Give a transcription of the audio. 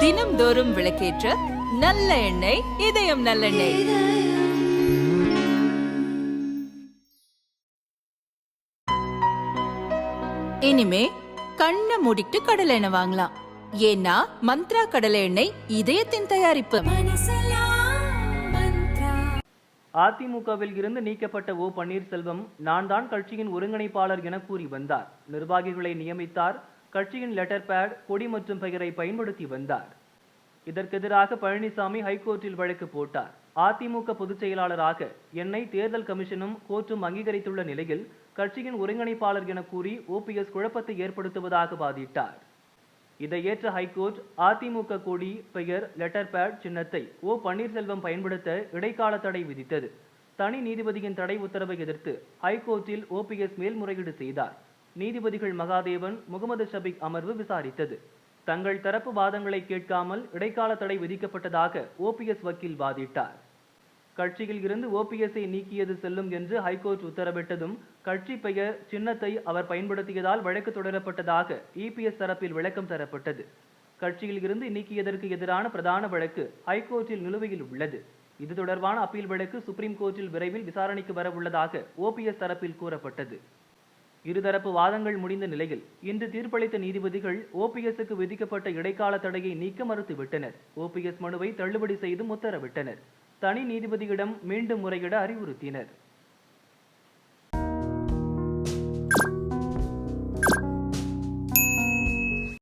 தினம்தோறும் விளக்கேற்ற நல்ல எண்ணெய் இதயம் நல்லெண்ணெய். இனிமே கண்ணை மூடிட்டு கடலை எண்ணெய் வாங்கலாம். ஏன்னா மந்த்ரா கடலை எண்ணெய் இதயத்தின் தயாரிப்பு. அதிமுகவில் இருந்து நீக்கப்பட்ட ஓ பன்னீர்செல்வம் நான் தான் கட்சியின் ஒருங்கிணைப்பாளர் என கூறி வந்தார். நிர்வாகிகளை நியமித்தார் கட்சியின் லெட்டர் பேட் கொடி மற்றும் பெயரை பயன்படுத்தி வந்தார். இதற்கெதிராக பழனிசாமி ஹைகோர்ட்டில் வழக்கு போட்டார். அதிமுக பொதுச் செயலாளராக என்னை தேர்தல் கமிஷனும் கோர்ட்டும் அங்கீகரித்துள்ள நிலையில் கட்சியின் ஒருங்கிணைப்பாளர் என கூறி ஓபிஎஸ் குழப்பத்தை ஏற்படுத்துவதாக வாதிட்டார். இதை ஏற்ற ஹைகோர்ட் அதிமுக கொடி பெயர் லெட்டர் பேட் சின்னத்தை ஓ பன்னீர்செல்வம் பயன்படுத்த இடைக்கால தடை விதித்தது. தனி நீதிபதியின் தடை உத்தரவை எதிர்த்து ஹைகோர்ட்டில் ஓபிஎஸ் மேல்முறையீடு செய்தார். நீதிபதிகள் மகாதேவன் முகமது ஷபிக் அமர்வு விசாரித்தது. தங்கள் தரப்பு வாதங்களை கேட்காமல் இடைக்கால தடை விதிக்கப்பட்டதாக ஓபிஎஸ் வக்கீல் வாதிட்டார். கட்சியில் இருந்து ஓபிஎஸ்ஐ நீக்கியது செல்லும் என்று ஹைகோர்ட் உத்தரவிட்டதும் கட்சி பெயர் சின்னத்தை அவர் பயன்படுத்தியதால் வழக்கு தொடரப்பட்டதாக இபிஎஸ் தரப்பில் விளக்கம் தரப்பட்டது. கட்சியில் இருந்து நீக்கியதற்கு எதிரான பிரதான வழக்கு ஹைகோர்ட்டில் நிலுவையில் உள்ளது. இது தொடர்பான அப்பீல் வழக்கு சுப்ரீம் கோர்ட்டில் விரைவில் விசாரணைக்கு வரவுள்ளதாக ஓபிஎஸ் தரப்பில் கூறப்பட்டது. இருதரப்பு வாதங்கள் முடிந்த நிலையில் இன்று தீர்ப்பளித்த நீதிபதிகள் ஓபிஎஸ்க்கு விதிக்கப்பட்ட இடைக்கால தடையை நீக்க மறுத்துவிட்டனர். ஓபிஎஸ் மனுவை தள்ளுபடி செய்தும் உத்தரவிட்டனர் தனி நீதிபதியிடம் மீண்டும் முறையிட அறிவுறுத்தினர்.